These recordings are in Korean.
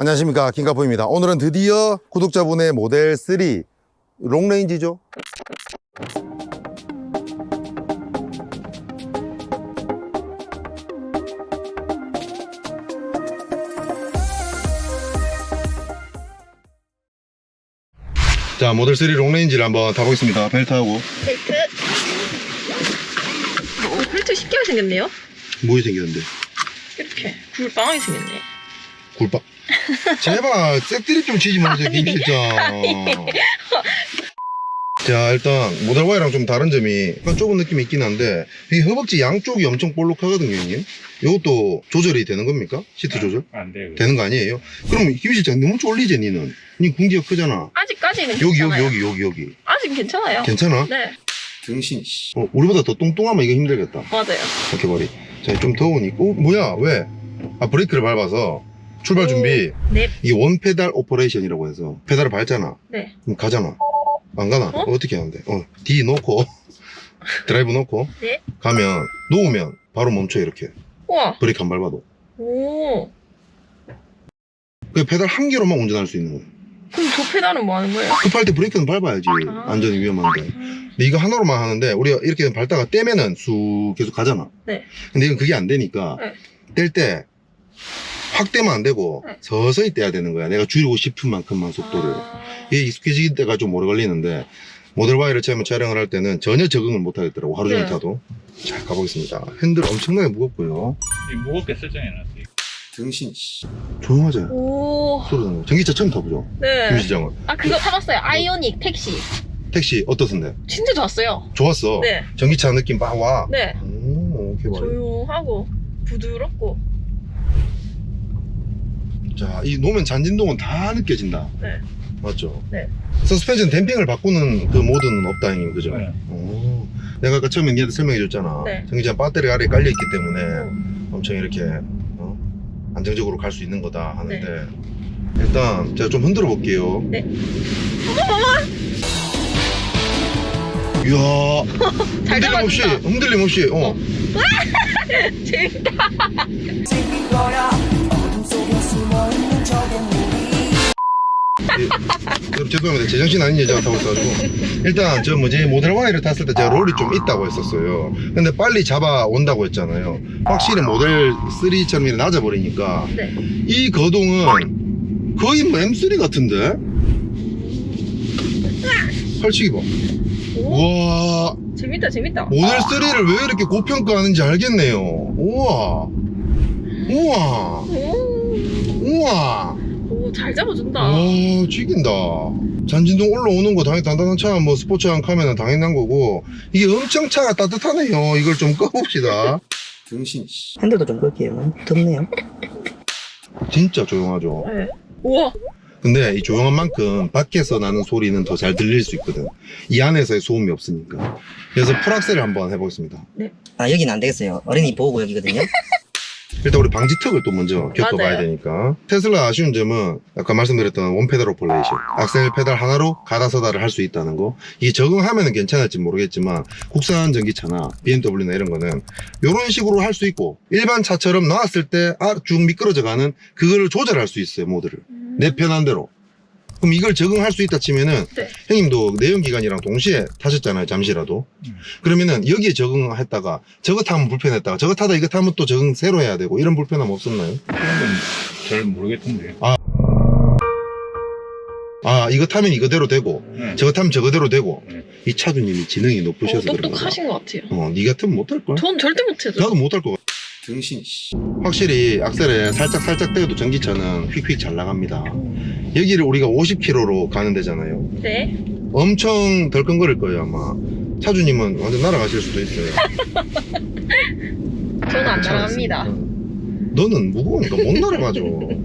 안녕하십니까. 김가포입니다. 오늘은 드디어 구독자분의 모델 3 롱레인지죠? 자 모델 3 롱레인지를 한번 타보겠습니다. 벨트하고. 벨트. 어, 벨트 신기하게 생겼네요. 뭐이 생겼는데. 이렇게 굴빵하게 생겼네. 굴박 제발 색드립 좀 치지 마세요 김 실장 자 일단 모델 Y랑 좀 다른 점이 약간 좁은 느낌이 있긴 한데 이 허벅지 양쪽이 엄청 볼록하거든요 형님 이것도 조절이 되는 겁니까? 시트 조절? 안 돼요. 되는 거 아니에요? 그럼 김 실장 너무 쫄리지 니는 니 궁지가 크잖아 아직까지는 여기 여기 괜찮아요. 여기 여기 여기 아직 괜찮아요. 괜찮아? 네, 등신 어, 우리보다 더 뚱뚱하면 이거 힘들겠다 맞아요. 이렇게 머리 자 좀 더우니까 어 뭐야 왜? 아 브레이크를 밟아서 출발 오. 준비 네, 이게 원 페달 오퍼레이션이라고 해서 페달을 밟잖아 네. 그럼 가잖아 안 가나? 어? 어? 떻게 하는데? 어, D 놓고 드라이브 놓고 네. 가면 놓으면 바로 멈춰 이렇게 우와. 브레이크 안 밟아도 오. 그 페달 한 개로만 운전할 수 있는 거야 그럼 저 페달은 뭐 하는 거예요? 급할 때 브레이크는 밟아야지 아. 안전이 위험한데 음, 근데 이거 하나로만 하는데 우리가 이렇게 밟다가 떼면은 쑥 계속 가잖아 네. 근데 이건 그게 안 되니까 네. 뗄 때 확 떼면 안 되고 네. 서서히 떼야 되는 거야 내가 줄이고 싶은 만큼만 속도를 아, 이게 익숙해질 때가 좀 오래 걸리는데 모델 Y를 처음에 촬영을 할 때는 전혀 적응을 못 하겠더라고 하루 종일 네. 타도 자 가보겠습니다 핸들 엄청나게 무겁고요 이 무겁게 설정해놨어요. 등신 조용하자 오. 소리 나는 거 전기차 처음 타보죠 김 네. 시장은 아, 그거 타봤어요. 아이오닉 택시. 택시 어떻던데 진짜 좋았어요. 좋았어 네. 전기차 느낌 막 와 네. 오 오케이 조용하고 부드럽고. 자이 놓으면 잔진동은 다 느껴진다 네. 맞죠 네. 서스펜션 댐핑을 바꾸는 그 모드는 없다 형님 그죠 네. 오. 내가 아까 처음에 니한테 설명해 줬잖아 네. 전기차 배터리 아래에 깔려 있기 때문에 음. 엄청 이렇게 어? 안정적으로 갈 수 있는 거다 하는데 일단 제가 좀 흔들어 볼게요. 네. 이야 잘 흔들림 없이 잡아준다. 흔들림 없이 어. 어. 재밌다. 생긴 거야 어둠 속에 숨 죄송합니다 제정신 아닌 여자가 타고 있어가지고 일단 저 뭐지 모델 Y를 탔을 때 제가 롤이 좀 있다고 했었어요. 근데 빨리 잡아 온다고 했잖아요. 확실히 모델 3처럼 낮아 버리니까 네. 이 거동은 거의 뭐 M3 같은데? 펼치기 봐. 오. 우와 재밌다, 재밌다. 모델 3를 왜 이렇게 고평가하는지 알겠네요. 우와. 우와. 오. 우와. 오, 잘 잡아준다. 와, 죽인다. 잔진동 올라오는 거 당연히 단단한 차, 뭐 스포츠한 카메라는 당연한 거고, 이게 엄청 차가 따뜻하네요. 이걸 좀 꺼봅시다. 등신, 핸들도 좀 끌게요 덥네요 진짜 조용하죠. 네. 우와. 근데 이 조용한 만큼 밖에서 나는 소리는 더 잘 들릴 수 있거든. 이 안에서의 소음이 없으니까. 그래서 풀악셀을 한번 해보겠습니다. 아 여긴 안 되겠어요 어린이 보호구역이거든요 일단 우리 방지턱을 또 먼저 겪어봐야 맞아요. 되니까. 테슬라 아쉬운 점은 아까 말씀드렸던 원페달 오퍼레이션. 악셀 페달 하나로 가다서다를 할 수 있다는 거. 이게 적응하면 괜찮을지 모르겠지만 국산 전기차나 BMW나 이런 거는 이런 식으로 할 수 있고 일반 차처럼 나왔을 때 아, 쭉 미끄러져 가는 그거를 조절할 수 있어요 모드를. 내 편한 대로 그럼 이걸 적응할 수 있다 치면은 네. 형님도 내연기관이랑 동시에 타셨잖아요 잠시라도 음. 그러면은 여기에 적응했다가 저거 타면 불편했다가 저거 타다 이거 타면 또 적응 새로 해야 되고 이런 불편함 없었나요? 그런 건 잘 모르겠던데. 아 이거 타면 이거대로 되고 네. 저거 타면 저거대로 되고 네. 이 차주님이 지능이 어, 높으셔서 그런 거다 똑똑하신 것 같아요. 어, 니 같으면 못할걸? 전 절대 못해도. 나도 못할 것 같아 등신 확실히 악셀에 살짝 살짝 떼어도 전기차는 휙휙 잘 나갑니다 여기를 우리가 50km로 가는 데잖아요 네. 엄청 덜컹거릴 거예요 아마 차주님은 완전 날아가실 수도 있어요 저는 안 날아갑니다. 너는 무거우니까 못 날아가죠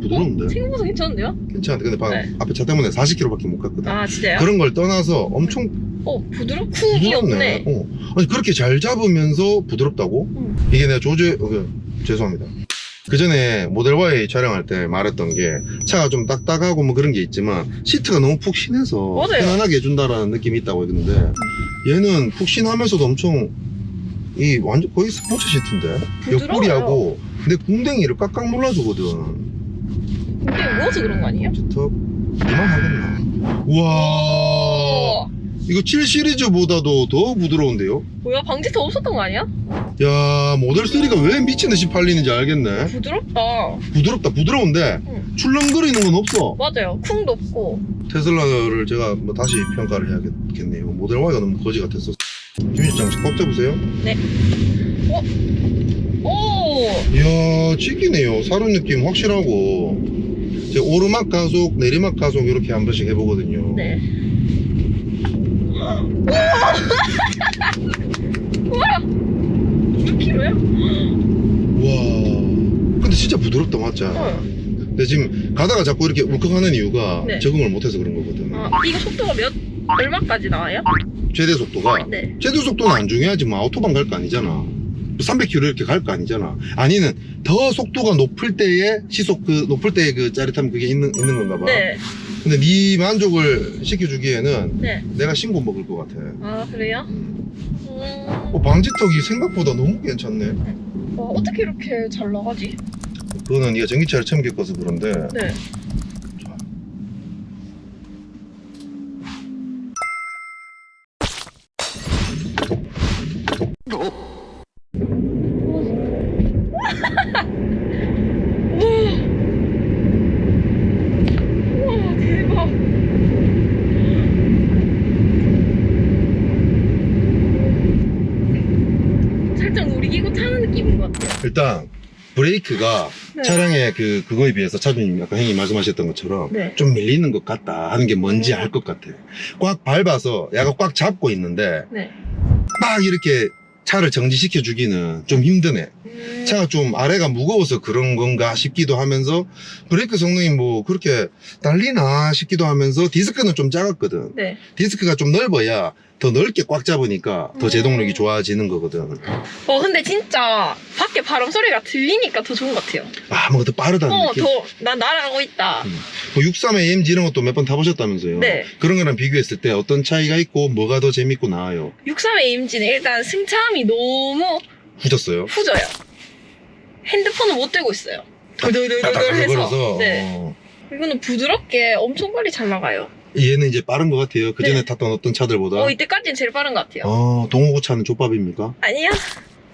부드러운데? 생각보다 괜찮은데요? 괜찮은데 근데 방금 네. 앞에 차 때문에 40km밖에 못 갔거든 아, 진짜요? 그런 걸 떠나서 엄청 어, 부드럽고 없네. 어. 아니 그렇게 잘 잡으면서 부드럽다고? 음. 이게 내가 조제 어, 그, 죄송합니다 그 전에 모델 Y 촬영할 때 말했던 게 차가 좀 딱딱하고 뭐 그런 게 있지만 시트가 너무 푹신해서 맞아요. 편안하게 해준다라는 느낌이 있다고 했는데 얘는 푹신하면서도 엄청 이 완전 거의 스포츠 시트인데 부드러워요. 옆구리하고 내 궁뎅이를 깍깍 눌러주거든 근데 누워서 그런 거 아니에요? 저 이만 하겠나 우와 어. 이거 7 시리즈보다도 더 부드러운데요 뭐야 방지 더 없었던 거 아니야? 야 모델 3가 왜 미친 듯이 팔리는지 알겠네 부드럽다. 부드럽다 부드러운데 응. 출렁거리는 건 없어 맞아요. 쿵도 없고. 테슬라를 제가 뭐 다시 평가를 해야겠네요 모델 Y가 너무 거지 같았어 김실장 꽉 잡으세요 오. 이야 치기네요 사륜 느낌 확실하고 제가 오르막 가속 내리막 가속 이렇게 한 번씩 해보거든요 네. 우와. 우와. 몇 킬로야? 와 근데 진짜 부드럽다 맞죠? 어. 근데 지금 가다가 자꾸 이렇게 울컥하는 이유가 네. 적응을 못해서 그런 거거든 아, 이거 속도가 몇 얼마까지 나와요? 최대 속도가 네. 최대 속도는 안 중요하지 뭐 아우토반 갈거 아니잖아 300km 이렇게 갈 거 아니잖아 아니는 더 속도가 높을 때에 시속 그 높을 때의 그 짜릿함 그게 있는, 있는 건가 봐 네. 근데 네 만족을 시켜주기에는 네. 내가 신고 먹을 것 같아 아 그래요? 음. 음. 어, 방지턱이 생각보다 너무 괜찮네 와, 어떻게 이렇게 잘 나가지? 그거는 네가 전기차를 처음 겪어서 그런데 네. 우와. 우와, 대박. 살짝 놀이기구 타는 느낌인 것 같아요. 일단 브레이크가 그 그거에 비해서 차주님 아까 형님 말씀하셨던 것처럼 네. 좀 밀리는 것 같다 하는 게 뭔지 음. 알것 같아. 꽉 밟아서 약간 꽉 잡고 있는데 네. 막 이렇게 차를 정지시켜 주기는 좀 힘드네. 음. 차가 좀 아래가 무거워서 그런 건가 싶기도 하면서 브레이크 성능이 뭐 그렇게 딸리나 싶기도 하면서 디스크는 좀 작았거든. 네. 디스크가 좀 넓어야 더 넓게 꽉 잡으니까 더 음. 제동력이 좋아지는 거거든. 어, 근데 진짜 밖에 바람 소리가 들리니까 더 좋은 것 같아요. 아, 뭔가 더 빠르다는 어, 느낌. 더, 나 날아가고 있다. 음. 뭐63 AMG 이런 것도 몇 번 타보셨다면서요? 네. 그런 거랑 비교했을 때 어떤 차이가 있고 뭐가 더 재밌고 나아요? 63 AMG는 일단 승차함이 너무 후졌어요? 후져요. 핸드폰을 못 들고 있어요. 돌돌돌돌 딱딱 해서. 네. 어. 이거는 부드럽게 엄청 빨리 잘 나가요. 얘는 이제 빠른 것 같아요. 그 전에 네. 탔던 어떤 차들보다. 어, 이때까지는 제일 빠른 것 같아요. 어, 동호구 차는 족밥입니까? 아니요?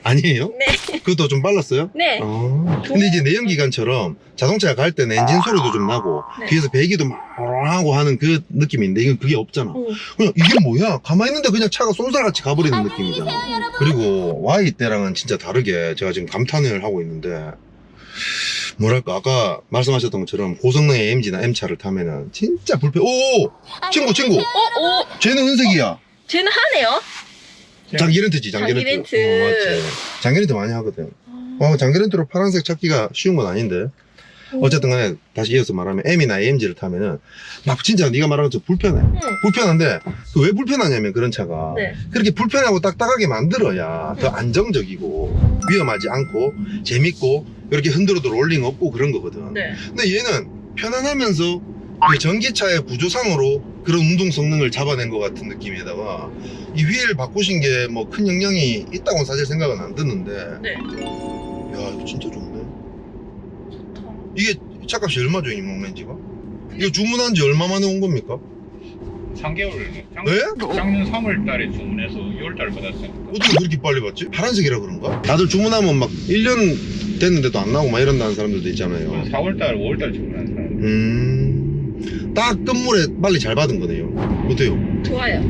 아니에요? 네. 그것도 좀 빨랐어요? 네. 어. 근데 이제 내연 기관처럼 자동차가 갈 때는 엔진 소리도 좀 나고 네. 뒤에서 배기도 막 하고 하는 그 느낌인데 이건 그게 없잖아. 어. 그냥 이게 뭐야? 가만히 있는데 그냥 차가 쏜살같이 가버리는 느낌이잖아. 그리고 Y 때랑은 진짜 다르게 제가 지금 감탄을 하고 있는데 뭐랄까 아까 말씀하셨던 것처럼 고성능의 AMG나 M차를 타면은 진짜 불편. 오 친구 친구 어, 어, 쟤는 은색이야. 쟤는 하네요. 장기렌트지 장기렌트. 장기렌트. 어, 맞지. 장기렌트 많이 하거든. 어 장기렌트로 파란색 찾기가 쉬운 건 아닌데. 어쨌든 간에 다시 이어서 말하면 M이나 AMG를 타면은 막 진짜 네가 말한 것처럼 불편해. 응. 불편한데 그 왜 불편하냐면 그런 차가 네. 그렇게 불편하고 딱딱하게 만들어야 더 안정적이고 위험하지 않고 재밌고 이렇게 흔들어도 롤링 없고 그런 거거든. 네. 근데 얘는 편안하면서 그 전기차의 구조상으로 그런 운동 성능을 잡아낸 것 같은 느낌에다가 이 휠 바꾸신 게 뭐 큰 영향이 있다고는 사실 생각은 안 드는데 네. 야 이거 진짜 좋네. 이게 차값이 얼마죠 이 목렌지가? 이거 주문한 지 얼마 만에 온 겁니까? 3개월 작, 왜? 작년 3월 달에 주문해서 6월 달에 받았으니까 어떻게 그렇게 빨리 받지? 파란색이라 그런가? 다들 주문하면 막 1년 됐는데도 안 나오고 막 이런다는 사람들도 있잖아요. 4월 달, 5월 달 주문한 사람 음, 딱 끝물에 빨리 잘 받은 거네요. 어때요? 좋아요.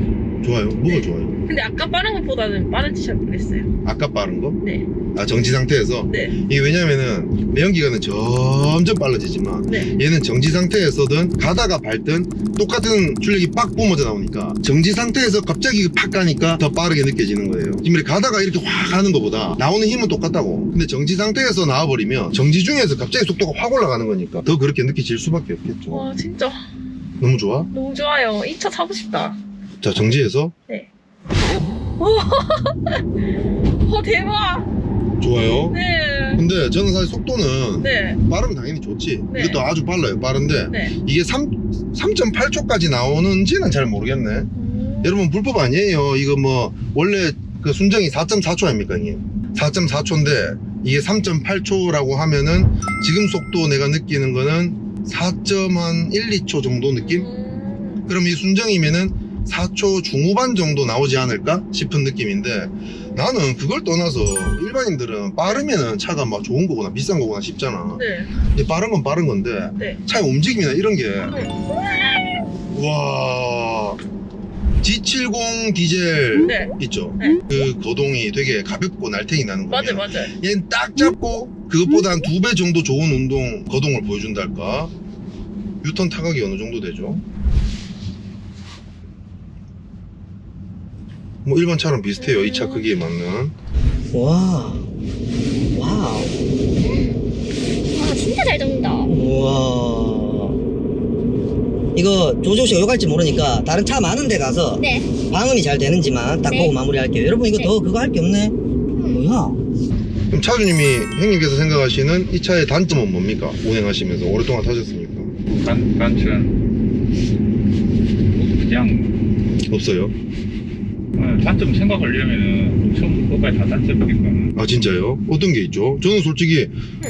좋아요? 뭐가 네. 좋아요? 근데 아까 빠른 것보다는 빠른 지 잘 모르겠어요. 아까 빠른 거? 네. 아, 정지 상태에서? 네. 이게 왜냐면은 내연기관은 점점 빨라지지만 네. 얘는 정지 상태에서든 가다가 밟든 똑같은 출력이 빡 뿜어져 나오니까 정지 상태에서 갑자기 팍 가니까 더 빠르게 느껴지는 거예요. 지금 이렇게 가다가 이렇게 확 가는 것보다 나오는 힘은 똑같다고. 근데 정지 상태에서 나와버리면 정지 중에서 갑자기 속도가 확 올라가는 거니까 더 그렇게 느껴질 수밖에 없겠죠. 와, 진짜 너무 좋아? 너무 좋아요. 이 차 사고 싶다. 자, 정지해서 어, 대박. 좋아요. 네. 근데 저는 사실 속도는 네. 빠르면 당연히 좋지. 네. 이것도 아주 빨라요. 빠른데 네. 이게 3, 3.8초까지 나오는지는 잘 모르겠네. 음. 여러분 불법 아니에요. 이거 뭐 원래 그 순정이 4.4초 아닙니까 형님 4.4초인데 이게 3.8초라고 하면은 지금 속도 내가 느끼는 거는 4.1, 2초 정도 느낌? 음. 그럼 이 순정이면은 4초 중후반 정도 나오지 않을까 싶은 느낌인데 나는 그걸 떠나서 일반인들은 빠르면은 차가 막 좋은 거거나 비싼 거거나 싶잖아 네. 근데 빠른 건 빠른 건데 네. 차의 움직임이나 이런 게 네. 와 G70 디젤 네. 있죠 네. 그 거동이 되게 가볍고 날탱이 나는 거예요 맞아요, 맞아요. 얘는 딱 잡고 그것보다 한 두 배 정도 좋은 운동 거동을 보여준다 할까 유턴 타각이 어느 정도 되죠 뭐 일반 차랑 비슷해요 이 차 크기에 맞는 와. 와우. 와 진짜 잘 잡는다. 우와. 이거 조조 씨가 욕할지 모르니까 다른 차 많은 데 가서 네. 방음이 잘 되는지만 딱 네. 보고 마무리할게요. 여러분 이거 네. 더 그거 할 게 없네. 뭐야? 그럼 차주님이 형님께서 생각하시는 이 차의 단점은 뭡니까? 운행하시면서 오랫동안 타셨으니까 단, 단점. 그냥, 없어요? 어, 단점 생각하려면은 처음부터 끝까지 다 단점이니까. 아 진짜요? 어떤 게 있죠? 저는 솔직히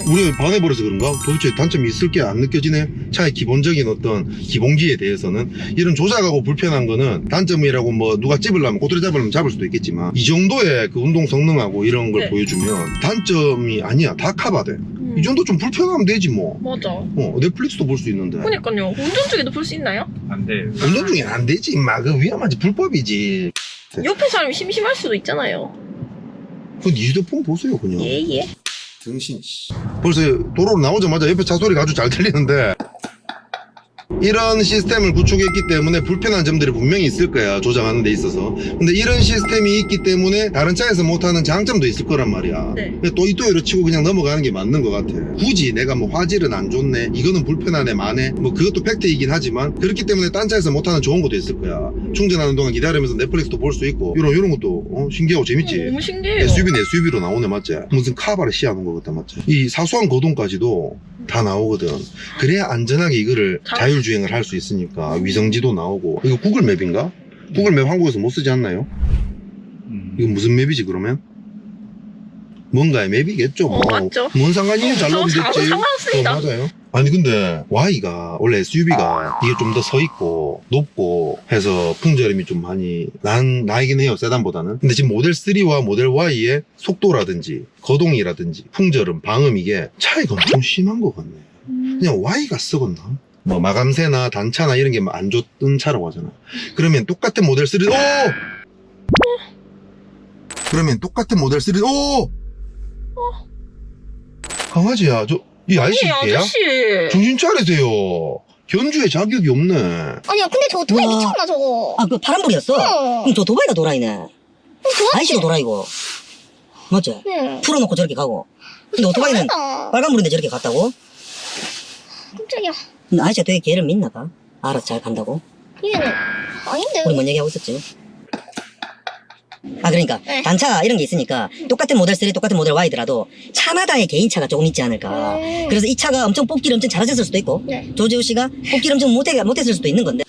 우리가 반해버려서 그런가? 도대체 단점이 있을 게 안 느껴지네? 차의 기본적인 어떤 기본기에 대해서는 이런 조작하고 불편한 거는 단점이라고 뭐 누가 찝으려면 꼬투리 잡으려면 잡을 수도 있겠지만 이 정도의 그 운동 성능하고 이런 걸 네. 보여주면 단점이 아니야 다 커버돼 음. 이 정도 좀 불편하면 되지 뭐 맞아. 어, 넷플릭스도 볼 수 있는데 그니까요. 운전 중에도 볼 수 있나요? 안 돼. 운전 중에 안 되지 임마 그 위험하지 불법이지 옆에 사람이 심심할 수도 있잖아요. 이 휴대폰 보세요 그냥 예, 예. 등신 씨. 벌써 도로로 나오자마자 옆에 차 소리가 아주 잘 들리는데 이런 시스템을 구축했기 때문에 불편한 점들이 분명히 있을 거야 조작하는 데 있어서 근데 이런 시스템이 있기 때문에 다른 차에서 못하는 장점도 있을 거란 말이야 네. 또이또이로 치고 그냥 넘어가는 게 맞는 것 같아 굳이 내가 뭐 화질은 안 좋네 이거는 불편하네 마네 뭐 그것도 팩트이긴 하지만 그렇기 때문에 딴 차에서 못하는 좋은 것도 있을 거야 충전하는 동안 기다리면서 넷플릭스도 볼 수 있고 이런 이런 것도 어, 신기하고 재밌지 너무 신기해요. SUV는 SUV로 나오네 맞지? 무슨 카바를 씌워놓은 것 같다 맞지? 이 사소한 거동까지도 다 나오거든 그래야 안전하게 이거를 자- 자율주행을 할 수 있으니까 위성지도 나오고 이거 구글 맵인가? 구글 맵 한국에서 못 쓰지 않나요? 음. 이거 무슨 맵이지 그러면? 뭔가의 맵이겠죠 뭐. 어, 맞죠. 뭔 상관이에요 잘 저 나오면 상- 됐지 상관없습니다. 어, 맞아요 아니 근데 Y가 원래 SUV가 이게 좀 더 서 있고 높고 해서 풍절음이 좀 많이 난 나이긴 해요 세단보다는 근데 지금 모델 3와 모델 Y의 속도라든지 거동이라든지 풍절음 방음 이게 차이가 엄청 심한 것 같네 음. 그냥 Y가 쓰겄나? 뭐 마감세나 단차나 이런 게 안 좋던 차라고 하잖아 그러면 똑같은 모델 3 오! 그러면 똑같은 모델 3 오! 강아지야 저 이 아저씨 아니, 개야? 아저씨. 정신 차리세요. 견주에 자격이 없네. 아니야 근데 저 도라이 우와. 미쳤나 저거. 아 그 파란불이었어? 어. 그럼 저 도바이가 도라이네. 아이씨도 도라이고. 맞지? 네. 풀어놓고 저렇게 가고. 근데 오토바이는 아, 빨간불인데 저렇게 갔다고? 깜짝이야. 근데 아저씨가 되게 개를 믿나 봐. 알아서 잘 간다고. 얘는 아닌데. 우리 뭔 얘기하고 있었지? 아 그러니까 네. 단차가 이런 게 있으니까 똑같은 모델 3 똑같은 모델 Y더라도 차마다의 개인차가 조금 있지 않을까 음. 그래서 이 차가 엄청 뽑기를 엄청 잘하셨을 수도 있고 네. 조지우 씨가 뽑기를 엄청 못해, 못했을 수도 있는 건데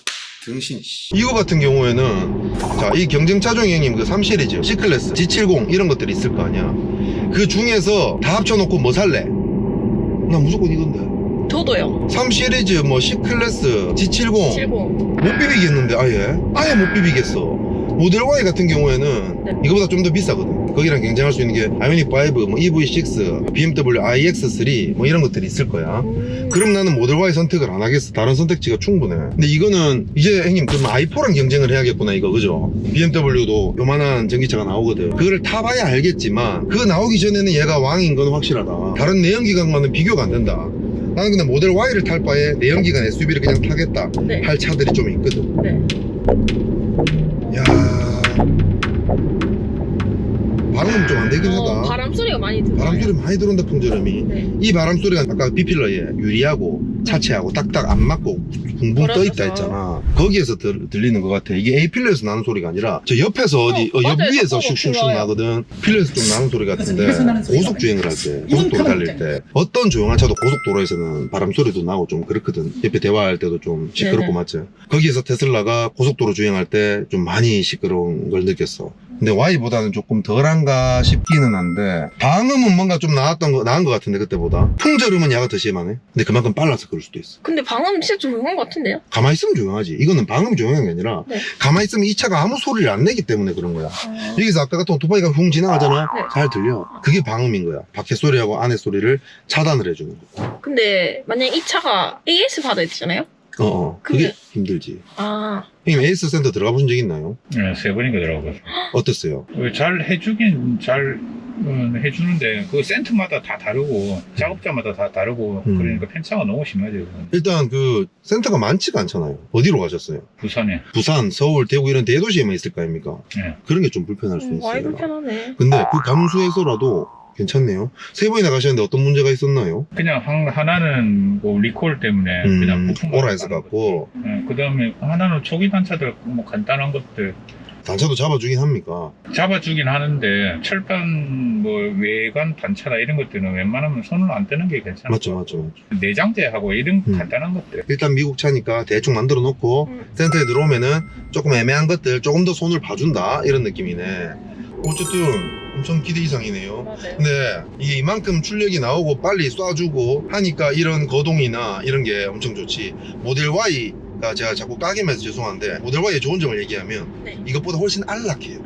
등신 이거 같은 경우에는 자 이 경쟁차종 형님 그 3시리즈 C클래스 G70 이런 것들이 있을 거 아니야 그 중에서 다 합쳐놓고 뭐 살래? 나 무조건 이건데 저도요. 3시리즈 뭐 C클래스 G70 70. 못 비비겠는데 아예 아예 못 비비겠어 모델 Y 같은 경우에는 네. 이거보다 좀 더 비싸거든 거기랑 경쟁할 수 있는 게 아이오닉 5, 뭐 EV6, BMW iX3 뭐 이런 것들이 있을 거야 음. 그럼 나는 모델 Y 선택을 안 하겠어. 다른 선택지가 충분해. 근데 이거는 이제 형님 그럼 i4랑 경쟁을 해야겠구나 이거 그죠? BMW도 요만한 전기차가 나오거든. 그거를 타봐야 알겠지만 그거 나오기 전에는 얘가 왕인 건 확실하다. 다른 내연기관과는 비교가 안 된다. 나는 근데 모델 Y를 탈 바에 내연기관 SUV를 그냥 타겠다 네. 할 차들이 좀 있거든. 네. 야 방음 좀안 되긴 어, 하다. 바람 소리가 많이 들어요. 바람 소리 많이 들어온다 풍절음이. 네. 이 바람 소리가 아까 비필러에 유리하고 차체하고 딱딱 안 맞고 붕붕 떠 있다. 했잖아. 거기에서 들, 들리는 것 같아. 이게 A 필러에서 나는 소리가 아니라 저 옆에서 어디 어, 옆 맞아요. 위에서 섞어서 슉슉슉 들어요. 나거든. 필러에서 좀 나는 소리 같은데 위에서 나는 소리가 고속 주행을 할 때, 고속도로 달릴 때 어떤 조용한 차도 고속도로에서는 바람 소리도 나고 좀 그렇거든. 옆에 대화할 때도 좀 시끄럽고 네네. 맞죠. 거기에서 테슬라가 고속도로 주행할 때 좀 많이 시끄러운 걸 느꼈어. 근데 Y보다는 조금 덜한가 싶기는 한데 방음은 뭔가 좀 나았던 거 나은 것 같은데 그때보다 풍절음은 야가 더 심하네. 근데 그만큼 빨라서 그럴 수도 있어. 근데 방금 진짜 조용한 것 같은데요? 가만히 있으면 조용하지. 이거는 방음이 조용한 게 아니라 네. 가만히 있으면 이 차가 아무 소리를 안 내기 때문에 그런 거야. 여기서 아까 같은 오토바이가 흉 지나가잖아. 네. 잘 들려. 그게 방음인 거야. 밖에 소리하고 안에 소리를 차단을 해주는 거야. 근데 만약 이 차가 AS 받아야 되잖아요? 어, 어. 그게 근데- 힘들지. 아, 형님 에이스 센터 들어가 보신 적 있나요? 네, 세 번인가 들어가서. 어땠어요? 잘 해주긴 잘 어, 해주는데 그 센터마다 다 다르고 작업자마다 다 다르고 음. 그러니까 편차가 너무 심하죠. 그건. 일단 그 센터가 많지가 않잖아요. 어디로 가셨어요? 부산에. 부산, 서울, 대구 이런 대도시에만 있을 거 아닙니까? 네. 그런 게 좀 불편할 수 음, 많이 있어요. 불편하네. 근데 그 감수해서라도 괜찮네요. 세 번이나 가셨는데 어떤 문제가 있었나요? 그냥 한- 하나는 뭐 리콜 때문에 그냥 음, 부품 오라에서 갖고 그 다음에 하나는 초기 단차들 뭐 간단한 것들 단차도 잡아주긴 합니까? 잡아주긴 하는데 철판 뭐 외관 단차나 이런 것들은 웬만하면 손을 안 떼는 게 괜찮아. 맞죠, 맞죠, 맞죠. 내장재하고 이런 음. 간단한 것들. 일단 미국 차니까 대충 만들어 놓고 음. 센터에 들어오면은 조금 애매한 것들 조금 더 손을 봐준다 이런 느낌이네. 어쨌든 엄청 기대 이상이네요. 맞아요. 근데 이게 이만큼 출력이 나오고 빨리 쏴주고 하니까 이런 거동이나 이런 게 엄청 좋지. 모델 Y가 제가 자꾸 까기면서 죄송한데 모델 Y의 좋은 점을 얘기하면 네. 이것보다 훨씬 안락해요.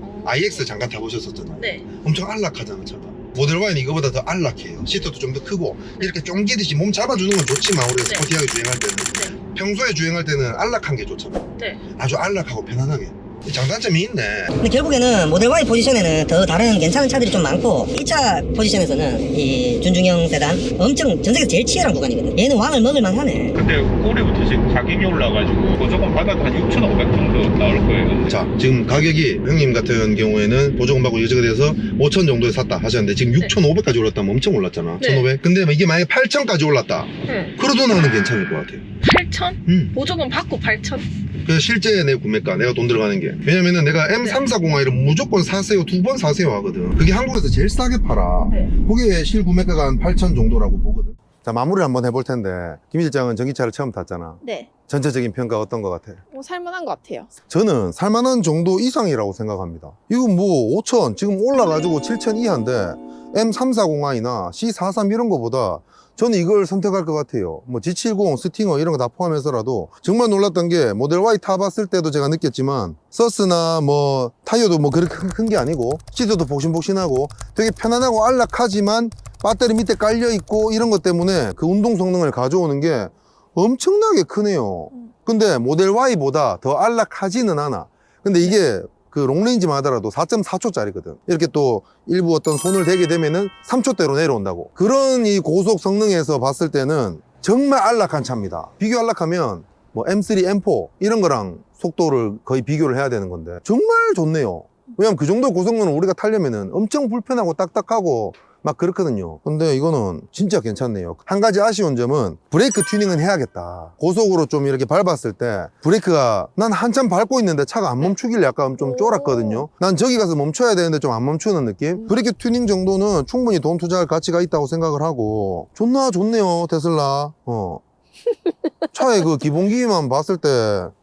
어. IX 잠깐 타보셨었잖아요. 네. 엄청 안락하잖아 차가. 모델 Y는 이거보다 더 안락해요. 시트도 좀 더 크고 이렇게 쫑기듯이 몸 잡아주는 건 좋지만 우리가 네. 스포티하게 주행할 때는 평소에 주행할 때는 안락한 게 좋잖아. 네. 아주 안락하고 편안하게. 이 장단점이 있네. 근데 결국에는 모델 Y 포지션에는 더 다른 괜찮은 차들이 좀 많고 이차 포지션에서는 이 준중형 세단 엄청 전 세계 제일 치열한 구간이거든. 얘는 왕을 먹을 만 하네. 근데 올해부터 지금 가격이 올라가지고 보조금 받아도 한 6,500 정도 나올 거예요. 자, 지금 가격이 형님 같은 경우에는 보조금 받고 유지가 돼서 5천 정도에 샀다 하셨는데 지금 네. 6,500까지 올랐다면 엄청 올랐잖아. 네. 1,500. 근데 이게 만약에 8천까지 올랐다. 네. 그래도 나는 괜찮을 것 같아요. 8천? 음. 보조금 받고 8천? 그 실제 내 구매가 내가 돈 들어가는 게. 왜냐면은 내가 M340i를 무조건 사세요. 두 번 사세요 하거든. 그게 한국에서 제일 싸게 팔아. 네. 그게 실구매가가 한 8천 정도라고 보거든. 자 마무리를 한번 해볼 텐데. 김 실장은 전기차를 처음 탔잖아. 네. 전체적인 평가 어떤 것 같아? 뭐 살만한 것 같아요. 저는 살만한 정도 이상이라고 생각합니다. 이거 뭐 5천 지금 올라가지고 7천 이하인데 M340i나 C43 이런 거보다 저는 이걸 선택할 것 같아요. 뭐 G70, 스팅어 이런 거 다 포함해서라도 정말 놀랐던 게 모델 Y 타봤을 때도 제가 느꼈지만 서스나 뭐 타이어도 뭐 그렇게 큰 게 아니고 시트도 복신복신하고 되게 편안하고 안락하지만 배터리 밑에 깔려 있고 이런 것 때문에 그 운동 성능을 가져오는 게 엄청나게 크네요. 근데 모델 Y보다 더 안락하지는 않아. 근데 이게 그 롱레인지만 하더라도 4.4초짜리거든. 이렇게 또 일부 어떤 손을 대게 되면은 3초대로 내려온다고. 그런 이 고속 성능에서 봤을 때는 정말 안락한 차입니다. 비교 안락하면 뭐 M3, M4 이런 거랑 속도를 거의 비교를 해야 되는 건데 정말 좋네요. 왜냐면 그 정도 고성능을 우리가 타려면은 엄청 불편하고 딱딱하고 막 그렇거든요. 근데 이거는 진짜 괜찮네요. 한 가지 아쉬운 점은 브레이크 튜닝은 해야겠다. 고속으로 좀 이렇게 밟았을 때 브레이크가 난 한참 밟고 있는데 차가 안 멈추길래 약간 좀 쫄았거든요. 난 저기 가서 멈춰야 되는데 좀 안 멈추는 느낌? 브레이크 튜닝 정도는 충분히 돈 투자할 가치가 있다고 생각을 하고 존나 좋네요, 테슬라. 어. 차의 그 기본기만 봤을 때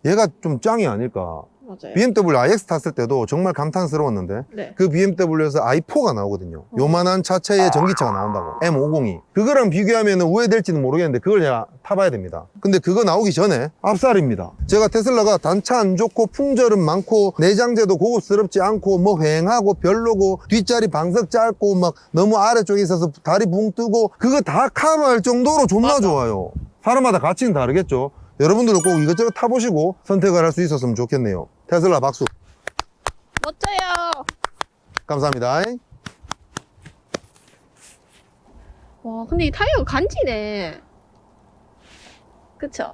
얘가 좀 짱이 아닐까. 맞아요. BMW iX 탔을 때도 정말 감탄스러웠는데 네. 그 BMW에서 i4가 나오거든요. 요만한 차체의 전기차가 나온다고. M502. 그거랑 비교하면 우회될지는 모르겠는데 그걸 제가 타봐야 됩니다. 근데 그거 나오기 전에 앞살입니다. 제가 테슬라가 단차 안 좋고 풍절음 많고 내장재도 고급스럽지 않고 뭐 휑하고 별로고 뒷자리 방석 짧고 막 너무 아래쪽에 있어서 다리 붕 뜨고 그거 다 커버할 정도로 존나 좋아요. 사람마다 가치는 다르겠죠. 여러분들도 꼭 이것저것 타보시고 선택을 할 수 있었으면 좋겠네요. 테슬라 박수. 멋져요. 감사합니다. 와, 근데 이 타이어가 간지네. 그쵸?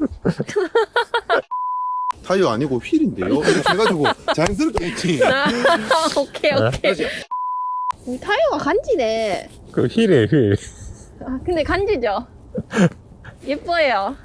타이어 아니고 휠인데요. 이렇게 해가지고 자연스럽게 했지. 아, 오케이, 오케이. 이 타이어가 간지네. 그 휠에 휠. 아, 근데 간지죠? 예뻐요.